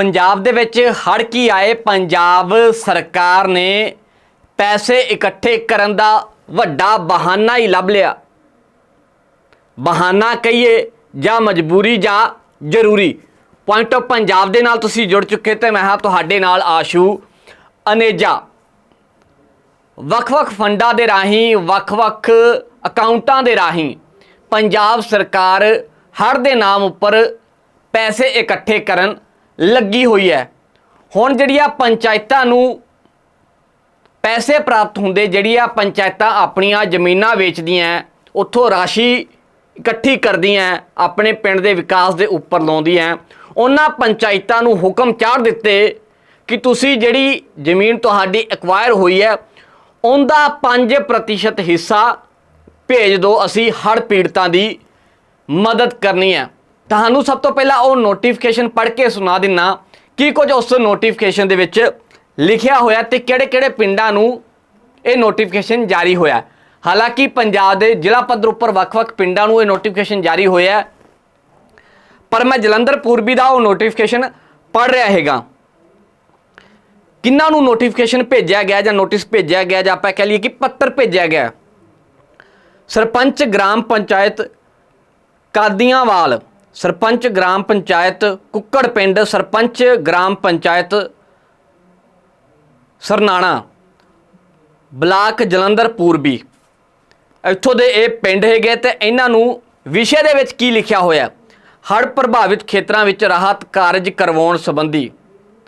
ਪੰਜਾਬ ਦੇ ਵਿੱਚ ਹੜ ਕੀ ਆਏ? ਪੰਜਾਬ ਸਰਕਾਰ ਨੇ ਪੈਸੇ ਇਕੱਠੇ ਕਰਨ ਦਾ ਵੱਡਾ ਬਹਾਨਾ ਹੀ ਲੱਭ ਲਿਆ। ਬਹਾਨਾ ਕਹੀਏ ਜਾਂ ਮਜਬੂਰੀ ਜਾਂ ਜ਼ਰੂਰੀ। ਪੁਆਇੰਟ ਆਫ ਪੰਜਾਬ ਦੇ ਨਾਲ ਤੁਸੀਂ ਜੁੜ ਚੁੱਕੇ ਤੇ ਮੈਂ ਹਾਂ ਤੁਹਾਡੇ ਨਾਲ ਆਸ਼ੂ ਅਨੇਜਾ। ਵੱਖ-ਵੱਖ ਫੰਡਾਂ ਦੇ ਰਾਹੀਂ, ਵੱਖ-ਵੱਖ ਅਕਾਊਂਟਾਂ ਦੇ ਰਾਹੀਂ ਪੰਜਾਬ ਸਰਕਾਰ ਹੜ ਦੇ ਨਾਮ ਉੱਪਰ ਪੈਸੇ ਇਕੱਠੇ ਕਰਨ ਲੱਗੀ ਹੋਈ ਹੈ ਹੁਣ ਜਿਹੜੀਆਂ ਪੰਚਾਇਤਾਂ ਨੂੰ ਪੈਸੇ ਪ੍ਰਾਪਤ ਹੁੰਦੇ ਜਿਹੜੀਆਂ ਪੰਚਾਇਤਾਂ ਆਪਣੀਆਂ ਜ਼ਮੀਨਾਂ ਵੇਚਦੀਆਂ ਉੱਥੋਂ ਰਾਸ਼ੀ ਇਕੱਠੀ ਕਰਦੀਆਂ ਹੈ, ਆਪਣੇ ਪਿੰਡ ਦੇ ਵਿਕਾਸ ਦੇ ਉੱਪਰ ਲਾਉਂਦੀਆਂ ਹੈ। ਉਹਨਾਂ ਪੰਚਾਇਤਾਂ ਨੂੰ ਹੁਕਮ ਚਾੜ ਦਿੱਤੇ ਕਿ ਤੁਸੀਂ ਜਿਹੜੀ ਜ਼ਮੀਨ ਤੁਹਾਡੀ ਐਕਵਾਇਰ ਹੋਈ ਹੈ ਉਹਦਾ 5% ਹਿੱਸਾ ਭੇਜ ਦਿਓ ਅਸੀਂ ਹੜ੍ਹ ਪੀੜਤਾਂ ਦੀ ਮਦਦ ਕਰਨੀ ਹੈ ਤੁਹਾਨੂੰ ਸਭ ਤੋਂ ਪਹਿਲਾਂ ਉਹ ਨੋਟੀਫਿਕੇਸ਼ਨ ਪੜ੍ਹ ਕੇ ਸੁਣਾ ਦਿੰਨਾ ਕੀ ਕੁਝ ਉਸ ਨੋਟੀਫਿਕੇਸ਼ਨ ਦੇ ਵਿੱਚ ਲਿਖਿਆ ਹੋਇਆ ਤੇ ਕਿਹੜੇ-ਕਿਹੜੇ ਪਿੰਡਾਂ ਨੂੰ ਇਹ ਨੋਟੀਫਿਕੇਸ਼ਨ ਜਾਰੀ ਹੋਇਆ। ਹਾਲਾਂਕਿ ਪੰਜਾਬ ਦੇ ਜ਼ਿਲ੍ਹਾ ਪੱਧਰ ਉੱਪਰ ਵੱਖ-ਵੱਖ ਪਿੰਡਾਂ ਨੂੰ ਇਹ ਨੋਟੀਫਿਕੇਸ਼ਨ ਜਾਰੀ ਹੋਇਆ ਪਰ ਮੈਂ ਜਲੰਧਰ, ਪੂਰਬੀ ਦਾ ਉਹ ਨੋਟੀਫਿਕੇਸ਼ਨ ਪੜ੍ਹ ਰਿਹਾ ਹੈਗਾ। ਕਿੰਨਾਂ ਨੂੰ ਨੋਟੀਫਿਕੇਸ਼ਨ ਭੇਜਿਆ ਗਿਆ ਜਾਂ ਨੋਟਿਸ ਭੇਜਿਆ ਗਿਆ ਜਾਂ ਆਪਾਂ ਕਹਿ ਲਈਏ ਕਿ ਪੱਤਰ ਭੇਜਿਆ ਗਿਆ। Sarpanch, gram panchayat Kadianwal sarpanch gram panchayat Kukkar Pind, sarpanch gram panchayat Sarnana, block Jalandhar ਪੂਰਬੀ। ਇੱਥੋਂ ਦੇ ਇਹ ਪਿੰਡ ਹੈਗੇ ਤੇ ਇਹਨਾਂ ਨੂੰ ਵਿਸ਼ੇ ਦੇ ਵਿੱਚ ਕੀ ਲਿਖਿਆ ਹੋਇਆ? ਹੜ੍ਹ ਪ੍ਰਭਾਵਿਤ ਖੇਤਰਾਂ ਵਿੱਚ ਰਾਹਤ ਕਾਰਜ ਕਰਵਾਉਣ ਸੰਬੰਧੀ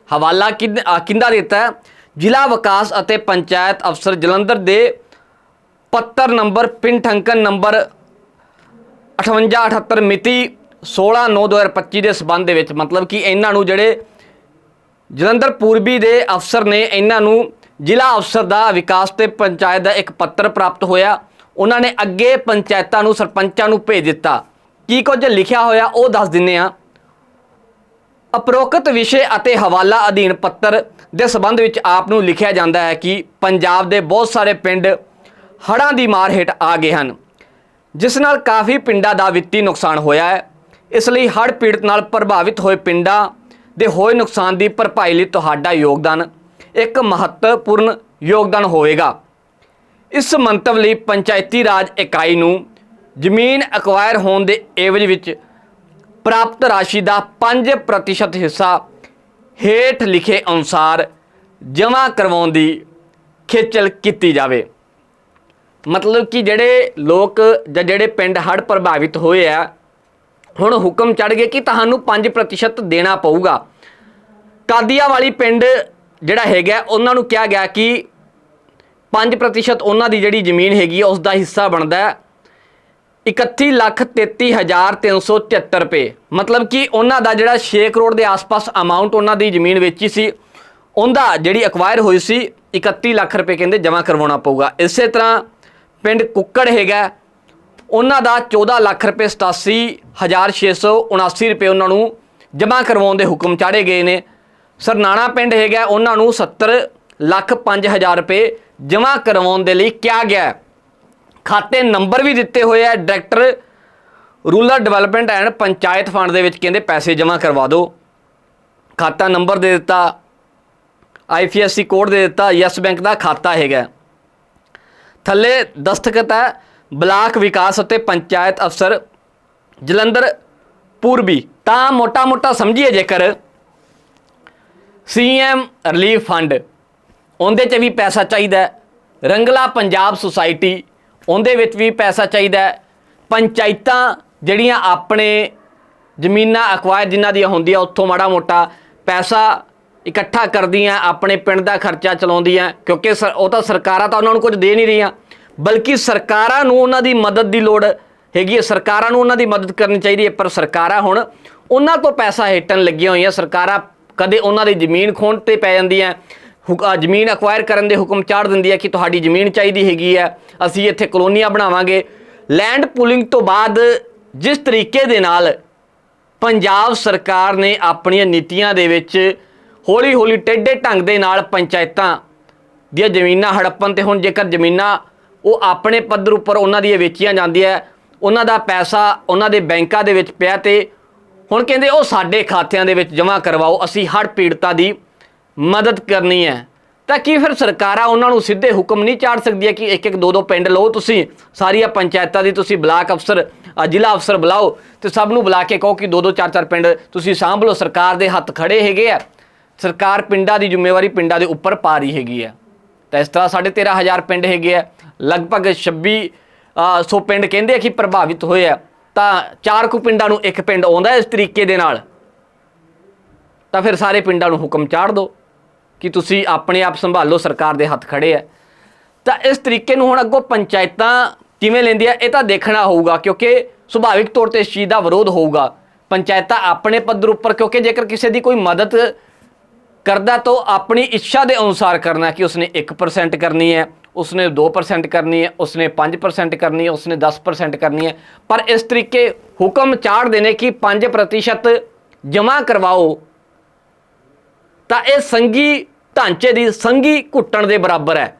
ਹਵਾਲਾ ਕਿੰਨ- ਕਿੰਦਾ ਦਿੱਤਾ ਜ਼ਿਲ੍ਹਾ ਵਿਕਾਸ ਅਤੇ ਪੰਚਾਇਤ ਅਫਸਰ ਜਲੰਧਰ ਦੇ ਪੱਤਰ ਨੰਬਰ, ਪਿੰਡ ਠੰਕਨ ਨੰਬਰ 5878 ਮਿਤੀ 16/9/2025 ਦੇ ਸਬੰਧ ਦੇ ਵਿੱਚ ਮਤਲਬ ਕਿ ਇਹਨਾਂ ਨੂੰ ਜਿਹੜੇ ਜਲੰਧਰ ਪੂਰਬੀ ਦੇ ਅਫਸਰ ਨੇ, ਇਹਨਾਂ ਨੂੰ ਜ਼ਿਲ੍ਹਾ ਅਫਸਰ ਦਾ ਵਿਕਾਸ ਤੇ ਪੰਚਾਇਤ ਦਾ ਇੱਕ ਪੱਤਰ ਪ੍ਰਾਪਤ ਹੋਇਆ। ਉਹਨਾਂ ਨੇ ਅੱਗੇ ਪੰਚਾਇਤਾਂ ਨੂੰ, ਸਰਪੰਚਾਂ ਨੂੰ ਭੇਜ ਦਿੱਤਾ। ਕੀ ਕੁਝ ਲਿਖਿਆ ਹੋਇਆ ਉਹ ਦੱਸ ਦਿੰਨੇ ਆ ਅਪਰੋਕਤ ਵਿਸ਼ੇ ਅਤੇ ਹਵਾਲਾ ਅਧੀਨ ਪੱਤਰ ਦੇ ਸਬੰਧ ਵਿੱਚ ਆਪ ਨੂੰ ਲਿਖਿਆ ਜਾਂਦਾ ਹੈ ਕਿ ਪੰਜਾਬ ਦੇ ਬਹੁਤ ਸਾਰੇ ਪਿੰਡ ਹੜ੍ਹਾਂ ਦੀ ਮਾਰ ਹੇਠ ਆ ਗਏ ਹਨ, ਜਿਸ ਨਾਲ ਕਾਫੀ ਪਿੰਡਾਂ ਦਾ ਵਿੱਤੀ ਨੁਕਸਾਨ ਹੋਇਆ ਹੈ। ਇਸ ਲਈ ਹੜ੍ਹ ਪੀੜਤ ਨਾਲ ਪ੍ਰਭਾਵਿਤ ਹੋਏ ਪਿੰਡਾਂ ਦੇ ਹੋਏ ਨੁਕਸਾਨ ਦੀ ਭਰਪਾਈ ਲਈ ਤੁਹਾਡਾ ਯੋਗਦਾਨ ਇੱਕ ਮਹੱਤਵਪੂਰਨ ਯੋਗਦਾਨ ਹੋਵੇਗਾ। ਇਸ ਮੰਤਵ ਲਈ ਪੰਚਾਇਤੀ ਰਾਜ ਇਕਾਈ ਨੂੰ ਜ਼ਮੀਨ ਐਕਵਾਇਰ ਹੋਣ ਦੇ ਏਵਜ ਵਿੱਚ ਪ੍ਰਾਪਤ ਰਾਸ਼ੀ ਦਾ 5% ਹਿੱਸਾ ਹੇਠ ਲਿਖੇ ਅਨੁਸਾਰ ਜਮ੍ਹਾਂ ਕਰਵਾਉਣ ਦੀ ਖੇਚਲ ਕੀਤੀ ਜਾਵੇ। ਮਤਲਬ ਕਿ ਜਿਹੜੇ ਲੋਕ ਜਾਂ ਜਿਹੜੇ ਪਿੰਡ ਹੜ੍ਹ ਪ੍ਰਭਾਵਿਤ ਹੋਏ ਆ ਹੁਣ ਹੁਕਮ ਚੜ ਗਏ ਕਿ ਤੁਹਾਨੂੰ 5% ਦੇਣਾ ਪਊਗਾ। ਕਾਦੀਆ ਵਾਲੀ ਪਿੰਡ ਜਿਹੜਾ ਹੈਗਾ ਉਹਨਾਂ ਨੂੰ ਕਿਹਾ ਗਿਆ ਕਿ 5% ਉਹਨਾਂ ਦੀ ਜਿਹੜੀ ਜ਼ਮੀਨ ਹੈਗੀ ਆ ਉਸ ਦਾ ਹਿੱਸਾ ਬਣਦਾ ਹੈ 31,33,373 ਰੁਪਏ। ਮਤਲਬ ਕਿ ਉਹਨਾਂ ਦਾ ਜਿਹੜਾ 6 ਕਰੋੜ ਦੇ ਆਸ-ਪਾਸ ਅਮਾਉਂਟ ਉਹਨਾਂ ਦੀ ਜ਼ਮੀਨ ਵੇਚੀ ਸੀ ਉਹਦਾ ਜਿਹੜੀ ਅਕਵਾਇਰ ਹੋਈ ਸੀ 31 ਲੱਖ ਰੁਪਏ ਕਹਿੰਦੇ ਜਮ੍ਹਾਂ ਕਰਵਾਉਣਾ ਪਊਗਾ। ਇਸੇ ਤਰ੍ਹਾਂ ਪਿੰਡ ਕੁੱਕੜ ਹੈਗਾ ਉਹਨਾਂ ਦਾ 14 ਲੱਖ ਰੁਪਏ 87679 ਰੁਪਏ ਉਹਨਾਂ ਨੂੰ ਜਮ੍ਹਾਂ ਕਰਵਾਉਣ ਦੇ ਹੁਕਮ ਚਾੜੇ ਗਏ ਨੇ। ਸਰਨਾਣਾ ਪਿੰਡ ਹੈਗਾ, ਉਹਨਾਂ ਨੂੰ 70 ਲੱਖ 5000 ਰੁਪਏ ਜਮ੍ਹਾਂ ਕਰਵਾਉਣ ਦੇ ਲਈ ਕਿਹਾ ਗਿਆ ਖਾਤੇ ਨੰਬਰ ਵੀ ਦਿੱਤੇ ਹੋਏ ਆ, director rural development and panchayat fund ਦੇ ਵਿੱਚ ਕਹਿੰਦੇ ਪੈਸੇ ਜਮ੍ਹਾਂ ਕਰਵਾ ਦਿਓ। ਖਾਤਾ ਨੰਬਰ ਦੇ ਦਿੱਤਾ ਆਈਐਫਐਸਸੀ ਕੋਡ ਦੇ ਦਿੱਤਾ, ਯੈਸ ਬੈਂਕ ਦਾ ਖਾਤਾ ਹੈਗਾ। ਥੱਲੇ ਦਸਤਖਤ ਹੈ ਬਲਾਕ ਵਿਕਾਸ ਅਤੇ ਪੰਚਾਇਤ ਅਫਸਰ ਜਲੰਧਰ ਪੂਰਬੀ। ਤਾਂ ਮੋਟਾ-ਮੋਟਾ ਸਮਝੀਏ ਜੇਕਰ ਸੀਐਮ ਰਿਲੀਫ ਫੰਡ, ਉਹਦੇ 'ਚ ਵੀ ਪੈਸਾ ਚਾਹੀਦਾ ਰੰਗਲਾ ਪੰਜਾਬ ਸੁਸਾਇਟੀ, ਉਹਦੇ ਵਿੱਚ ਵੀ ਪੈਸਾ ਚਾਹੀਦਾ ਪੰਚਾਇਤਾਂ ਜਿਹੜੀਆਂ ਆਪਣੇ ਜ਼ਮੀਨਾਂ ਅਕਵਾਇਰ ਜਿਨ੍ਹਾਂ ਦੀਆਂ ਹੁੰਦੀਆਂ, ਉੱਥੋਂ ਮਾੜਾ ਮੋਟਾ ਪੈਸਾ ਇਕੱਠਾ ਕਰਦੀਆਂ, ਆਪਣੇ ਪਿੰਡ ਦਾ ਖਰਚਾ ਚਲਾਉਂਦੀਆਂ, ਕਿਉਂਕਿ ਸਰ- ਉਹ ਤਾਂ ਸਰਕਾਰਾਂ ਤਾਂ ਉਹਨਾਂ ਨੂੰ ਕੁਝ ਦੇ ਨਹੀਂ ਰਹੀਆਂ। ਬਲਕਿ ਸਰਕਾਰਾਂ ਨੂੰ ਉਹਨਾਂ ਦੀ ਮਦਦ ਦੀ ਲੋੜ ਹੈਗੀ ਹੈ। ਸਰਕਾਰਾਂ ਨੂੰ ਉਹਨਾਂ ਦੀ ਮਦਦ ਕਰਨੀ ਚਾਹੀਦੀ ਹੈ, ਪਰ ਸਰਕਾਰਾਂ ਹੁਣ ਉਹਨਾਂ ਤੋਂ ਪੈਸਾ ਹੇਟਣ ਲੱਗੀਆਂ ਹੋਈਆਂ। ਸਰਕਾਰਾਂ ਕਦੇ ਉਹਨਾਂ ਦੀ ਜ਼ਮੀਨ ਖੋਣ ਤੇ ਪੈ ਜਾਂਦੀਆਂ। ਹੁਕ- ਜ਼ਮੀਨ ਅਕਵਾਇਰ ਕਰਨ ਦੇ ਹੁਕਮ ਚਾੜ ਦਿੰਦੀ ਹੈ ਕਿ ਤੁਹਾਡੀ ਜ਼ਮੀਨ ਚਾਹੀਦੀ ਹੈਗੀ ਹੈ, ਅਸੀਂ ਇੱਥੇ ਕਲੋਨੀਆਂ ਬਣਾਵਾਂਗੇ। ਲੈਂਡ ਪੂਲਿੰਗ ਤੋਂ ਬਾਅਦ ਜਿਸ ਤਰੀਕੇ ਦੇ ਨਾਲ ਪੰਜਾਬ ਸਰਕਾਰ ਨੇ ਆਪਣੀਆਂ ਨੀਤੀਆਂ ਦੇ ਵਿੱਚ ਹੌਲੀ-ਹੌਲੀ ਟੇਢੇ ਢੰਗ ਦੇ ਨਾਲ ਪੰਚਾਇਤਾਂ ਦੀਆਂ ਜ਼ਮੀਨਾਂ ਹੜੱਪਣ ਤੇ ਹੁਣ ਜੇਕਰ ਜ਼ਮੀਨਾਂ ਉਹ ਆਪਣੇ ਪੱਧਰ ਉੱਪਰ ਉਹਨਾਂ ਦੀਆਂ ਵੇਚੀਆਂ ਜਾਂਦੀਆਂ ਉਹਨਾਂ ਦਾ ਪੈਸਾ ਉਹਨਾਂ ਦੇ ਬੈਂਕਾਂ ਦੇ ਵਿੱਚ ਪਿਆ ਤੇ ਹੁਣ ਕਹਿੰਦੇ ਉਹ ਸਾਡੇ ਖਾਤਿਆਂ ਦੇ ਵਿੱਚ ਜਮ੍ਹਾਂ ਕਰਵਾਓ, ਅਸੀਂ ਹੜ੍ਹ ਪੀੜਤਾਂ ਦੀ ਮਦਦ ਕਰਨੀ ਹੈ। ਤਾਂ ਕੀ ਫਿਰ ਸਰਕਾਰਾਂ ਉਹਨਾਂ ਨੂੰ ਸਿੱਧੇ ਹੁਕਮ ਨਹੀਂ ਚਾੜ ਸਕਦੀਆਂ ਕਿ ਇੱਕ ਇੱਕ ਦੋ ਦੋ ਪਿੰਡ ਲਓ ਤੁਸੀਂ, ਸਾਰੀਆਂ ਪੰਚਾਇਤਾਂ ਦੀ ਤੁਸੀਂ ਬਲਾਕ ਅਫਸਰ ਜ਼ਿਲ੍ਹਾ ਅਫਸਰ ਬੁਲਾਓ ਤੇ ਸਭ ਨੂੰ ਬੁਲਾ ਕੇ ਕਹੋ ਕਿ ਦੋ ਦੋ ਚਾਰ ਚਾਰ ਪਿੰਡ ਤੁਸੀਂ ਸਾਂਭ ਲਓ, ਸਰਕਾਰ ਦੇ ਹੱਥ ਖੜੇ ਹੈਗੇ ਆ। ਸਰਕਾਰ ਪਿੰਡਾਂ ਦੀ ਜ਼ਿੰਮੇਵਾਰੀ ਪਿੰਡਾਂ ਦੇ ਉੱਪਰ ਪਾ ਰਹੀ ਹੈਗੀ ਆ। ਤਾਂ ਇਸ ਤਰ੍ਹਾਂ ਸਾਢੇ 13000 ਪਿੰਡ ਹੈਗੇ ਆ। ਲਗਭਗ 26 ਸੌ ਪਿੰਡ ਕਹਿੰਦੇ ਆ ਕਿ ਪ੍ਰਭਾਵਿਤ ਹੋਏ ਆ। ਤਾਂ ਚਾਰ ਕੁ ਪਿੰਡਾਂ ਨੂੰ ਇੱਕ ਪਿੰਡ ਆਉਂਦਾ ਇਸ ਤਰੀਕੇ ਦੇ ਨਾਲ। ਤਾਂ ਫਿਰ ਸਾਰੇ ਪਿੰਡਾਂ ਨੂੰ ਹੁਕਮ ਚਾੜ ਦਿਓ ਕਿ ਤੁਸੀਂ ਆਪਣੇ ਆਪ ਸੰਭਾਲੋ, ਸਰਕਾਰ ਦੇ ਹੱਥ ਖੜੇ ਆ। ਤਾਂ ਇਸ ਤਰੀਕੇ ਨੂੰ ਹੁਣ ਅੱਗੋਂ ਪੰਚਾਇਤਾਂ ਕਿਵੇਂ ਲੈਂਦੀਆਂ, ਇਹ ਤਾਂ ਦੇਖਣਾ ਹੋਊਗਾ, ਕਿਉਂਕਿ ਸੁਭਾਵਿਕ ਤੌਰ ਤੇ ਇਸ ਚੀਜ਼ ਦਾ ਵਿਰੋਧ ਹੋਊਗਾ। ਪੰਚਾਇਤਾਂ ਆਪਣੇ ਪੱਧਰ ਉੱਪਰ, ਕਿਉਂਕਿ ਜੇਕਰ ਕਿਸੇ ਦੀ ਕੋਈ ਮਦਦ ਕਰਦਾ ਤੋਂ ਆਪਣੀ ਇੱਛਾ ਦੇ ਅਨੁਸਾਰ ਕਰਨਾ ਕਿ ਉਸਨੇ 1% ਕਰਨੀ ਹੈ, ਉਸਨੇ 2% ਕਰਨੀ ਹੈ, ਉਸਨੇ 5% ਕਰਨੀ ਹੈ, ਉਸਨੇ 10% ਕਰਨੀ ਹੈ। ਪਰ ਇਸ ਤਰੀਕੇ ਹੁਕਮ ਚਾੜ ਦੇਣੇ ਕਿ 5% ਜਮ੍ਹਾਂ ਕਰਵਾਓ, ਤਾਂ ਇਹ ਸੰਗੀ ਢਾਂਚੇ ਦੀ ਸੰਗੀ ਘੁੱਟਣ ਦੇ ਬਰਾਬਰ ਹੈ।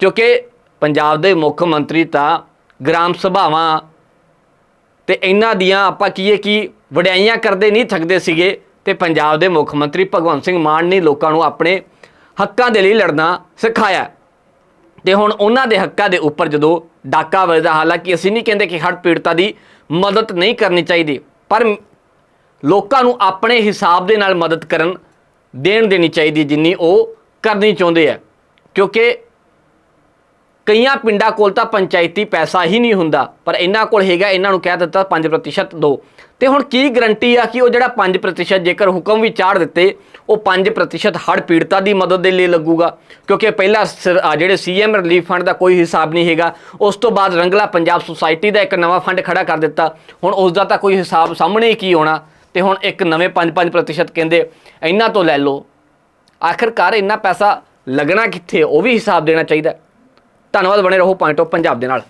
ਕਿਉਂਕਿ ਪੰਜਾਬ ਦੇ ਮੁੱਖ ਮੰਤਰੀ ਤਾਂ ਗ੍ਰਾਮ ਸਭਾਵਾਂ ਤੇ ਇਹਨਾਂ ਦੀਆਂ ਆਪਾਂ ਕਹੀਏ ਕਿ ਵਡਿਆਈਆਂ ਕਰਦੇ ਨਹੀਂ ਥੱਕਦੇ ਸੀਗੇ ਤੇ ਪੰਜਾਬ ਦੇ ਮੁੱਖ ਮੰਤਰੀ ਭਗਵੰਤ ਸਿੰਘ ਮਾਨ ਨੇ ਲੋਕਾਂ ਨੂੰ ਆਪਣੇ ਹੱਕਾਂ ਦੇ ਲਈ ਲੜਨਾ ਸਿਖਾਇਆ। ਤੇ ਹੁਣ ਉਹਨਾਂ ਦੇ ਹੱਕਾਂ ਦੇ ਉੱਪਰ ਜਦੋਂ ਡਾਕਾ ਵੱਜਦਾ, ਹਾਲਾਂਕਿ ਅਸੀਂ ਨਹੀਂ ਕਹਿੰਦੇ ਕਿ ਹਰ ਪੀੜਤਾਂ ਦੀ ਮਦਦ ਨਹੀਂ ਕਰਨੀ ਚਾਹੀਦੀ, ਪਰ ਲੋਕਾਂ ਨੂੰ ਆਪਣੇ ਹਿਸਾਬ ਦੇ ਨਾਲ ਮਦਦ ਕਰਨ ਦੇਣ ਦੇਣੀ ਚਾਹੀਦੀ ਜਿੰਨੀ ਉਹ ਕਰਨੀ ਚਾਹੁੰਦੇ ਆ। ਕਿਉਂਕਿ ਕਈਆਂ ਪਿੰਡਾਂ ਕੋਲ ਤਾਂ ਪੰਚਾਇਤੀ ਪੈਸਾ ਹੀ ਨਹੀਂ ਹੁੰਦਾ, ਪਰ ਇਹਨਾਂ ਕੋਲ ਹੈਗਾ, ਇਹਨਾਂ ਨੂੰ ਕਹਿ ਦਿੱਤਾ 5% ਦੋ। ਤੇ ਹੁਣ ਕੀ ਗਰੰਟੀ ਆ ਕਿ ਉਹ ਜਿਹੜਾ 5% ਜੇਕਰ ਹੁਕਮ ਵੀ ਚਾੜ ਦਿੱਤੇ, ਉਹ 5% ਹੜ੍ਹ ਪੀੜਤਾਂ ਦੀ ਮਦਦ ਦੇ ਲਈ ਲੱਗੂਗਾ? ਕਿਉਂਕਿ ਪਹਿਲਾਂ ਸਰ- ਆਹ ਜਿਹੜੇ ਸੀਐਮ ਰਿਲੀਫ ਫੰਡ ਦਾ ਕੋਈ ਹਿਸਾਬ ਨਹੀਂ ਹੈਗਾ, ਉਸ ਤੋਂ ਬਾਅਦ ਰੰਗਲਾ ਪੰਜਾਬ ਸੁਸਾਇਟੀ ਦਾ ਇੱਕ ਨਵਾਂ ਫੰਡ ਖੜਾ ਕਰ ਦਿੱਤਾ। ਹੁਣ ਉਸ ਦਾ ਤਾਂ ਕੋਈ ਹਿਸਾਬ ਸਾਹਮਣੇ ਹੀ ਕੀ ਆਉਣਾ ਤੇ ਹੁਣ ਇੱਕ ਨਵੇਂ 5-5% ਕਹਿੰਦੇ, ਇਹਨਾਂ ਤੋਂ ਲੈ ਲਓ। ਆਖਿਰਕਾਰ ਇੰਨਾ ਪੈਸਾ ਲੱਗਣਾ ਕਿੱਥੇ? ਉਹ ਵੀ ਹਿਸਾਬ ਦੇਣਾ ਚਾਹੀਦਾ। ਧੰਨਵਾਦ ਬਣੇ ਰਹੋ ਪੁਆਇੰਟ ਆਫ ਪੰਜਾਬ ਦੇ ਨਾਲ।